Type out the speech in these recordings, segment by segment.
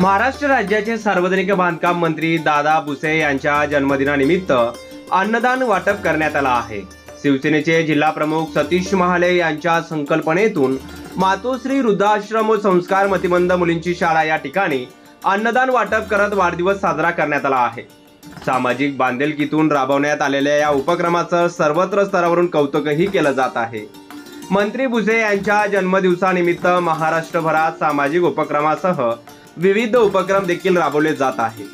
महाराष्ट्र राज्याचे सार्वजनिक बांधकाम मंत्री दादा भुसे यांच्या जन्मदिनानिमित्त अन्नदान वाटप करण्यात आलं आहे. शिवसेनेचे जिल्हा प्रमुख सतीश महाले यांच्या संकल्पनेतून मातोश्री वृद्धाश्रम व संस्कार मतिमंद मुलींची शाळा या ठिकाणी अन्नदान वाटप करत वाढदिवस साजरा करण्यात आला आहे. सामाजिक बांधिलकीतून राबवण्यात आलेल्या या उपक्रमाचं सर्वत्र स्तरावरून कौतुकही केलं जात आहे. मंत्री भुसे यांच्या जन्मदिवसानिमित्त महाराष्ट्रभरात सामाजिक उपक्रमासह विविध उपक्रम देखील राबवले जात आहे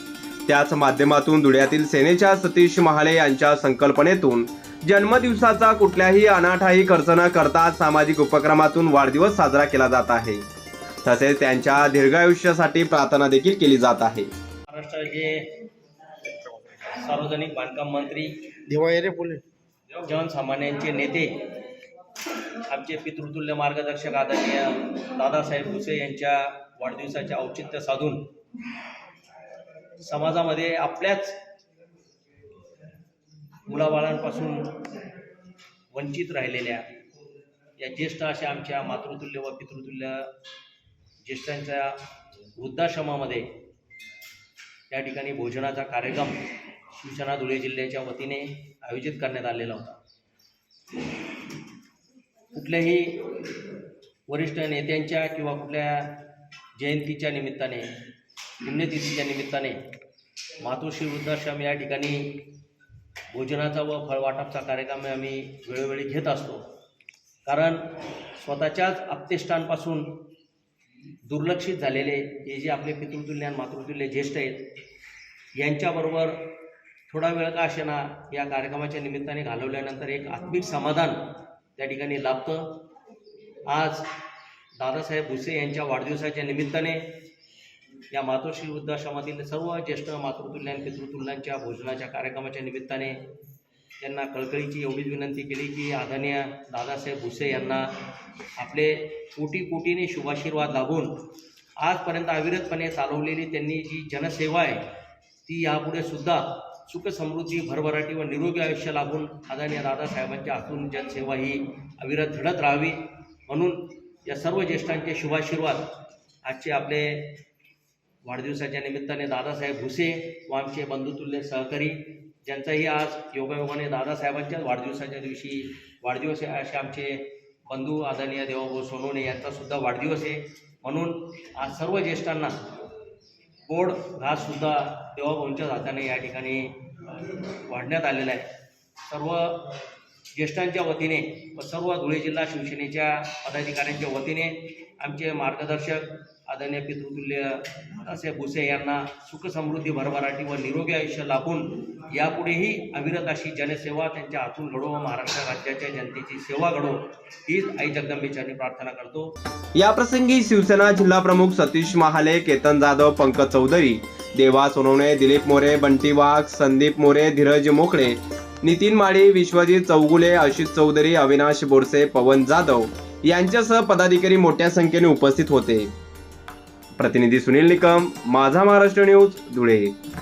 त्याच माध्यमातून धुळ्यातील सेनेच्या सतीश महाले यांच्या संकल्पनेतून जन्मदिवसाचा कुठल्याही अनाठाई खर्च न करता सामाजिक उपक्रमातून वाढदिवस साजरा केला जात आहे. तसेच त्यांच्या दीर्घायुष्यासाठी प्रार्थना देखील केली जात आहे. महाराष्ट्राचे सार्वजनिक बांधकाम मंत्री दिवाळी रे बोले जनसामान्यांचे नेते आमचे पितृतुल्य मार्गदर्शक आदरणीय दादासाहेब भुसे यांच्या वाढदिवसाचे औचित्य साधून समाजामध्ये आपल्याच मुलाबाळांपासून वंचित राहिलेल्या या ज्येष्ठ अशा आमच्या मातृतुल्य व पितृतुल्य ज्येष्ठांच्या वृद्धाश्रमामध्ये या ठिकाणी भोजनाचा कार्यक्रम शिवसेना धुळे जिल्ह्याच्या वतीने आयोजित करण्यात आलेला होता. कुठल्याही वरिष्ठ नेत्यांच्या किंवा कुठल्या जयंतीच्या निमित्ताने पुण्यतिथीच्या निमित्ताने मातोश्री वृद्धाश्रम या ठिकाणी भोजनाचा व फळवाटपचा कार्यक्रम आम्ही वेळोवेळी घेत असतो. कारण स्वतःच्याच आपतेष्टांपासून दुर्लक्षित झालेले हे जे आपले पितृतुल्य आणि मातृतुल्य ज्येष्ठ आहेत यांच्याबरोबर थोडा वेळ का असेना या कार्यक्रमाच्या निमित्ताने घालवल्यानंतर एक आत्मिक समाधान त्या ठिकाणी लाभतं. आज दादासाहेब भुसे यांच्या वाढदिवसाच्या निमित्ताने या मातोश्री वृद्धाश्रमातील सर्व ज्येष्ठ मातृतुल्य आणि पितृतुल्यांच्या भोजनाच्या कार्यक्रमाच्या निमित्ताने त्यांना कळकळीची एवढीच विनंती केली की आदरणीय दादासाहेब भुसे यांना आपले कोटी कोटीने शुभाशीर्वाद लाभून आजपर्यंत अविरतपणे चालवलेली त्यांनी जी जनसेवा आहे ती यापुढे सुद्धा सुख समृद्धी भरभराटी व निरोगी आयुष्य लाभून आदरणीय दादासाहेबांच्या हातून जनसेवा ही अविरत घडत राहावी म्हणून या सर्व ज्येष्ठांचे शुभाशीर्वाद आजचे आपले वाढदिवसाच्या निमित्ताने दादासाहेब भुसे व आमचे बंधुतुल्य सहकारी ज्यांचाही आज योगायोगाने दादासाहेबांच्याच वाढदिवसाच्या दिवशी वाढदिवस आहे असे आमचे बंधू आदरणीय देवाभाऊ सोनवणे यांचासुद्धा वाढदिवस आहे. म्हणून आज सर्व ज्येष्ठांना गोड घाससुद्धा देवाभाऊंच्याच हाताने या ठिकाणी वाढण्यात आलेला आहे. सर्व ज्येष्ठांच्या वतीने व सर्व धुळे जिल्हा शिवसेनेच्या पदाधिकाऱ्यांच्या वतीने आमचे मार्गदर्शक आदरणीय पितृतुल्य असे भुसे यांना सुखसमृद्धी भरभराटी व निरोगी आयुष्य लाभून यापुढेही अविरत अशी जनसेवा त्यांच्या हातून घडो व महाराष्ट्र राज्याच्या जनतेची सेवा घडो हीच आई जगदंबेच्यांनी प्रार्थना करतो. याप्रसंगी शिवसेना जिल्हा प्रमुख सतीश महाले केतन जाधव पंकज चौधरी देवा सोनवणे दिलीप मोरे बंटी वाघ संदीप मोरे धीरज मोकळे नितीन माळी विश्वजित चौगुले आशिष चौधरी अविनाश बोरसे पवन जाधव यांच्यासह पदाधिकारी मोठ्या संख्येने उपस्थित होते. प्रतिनिधी सुनील निकम माझा महाराष्ट्र न्यूज धुळे.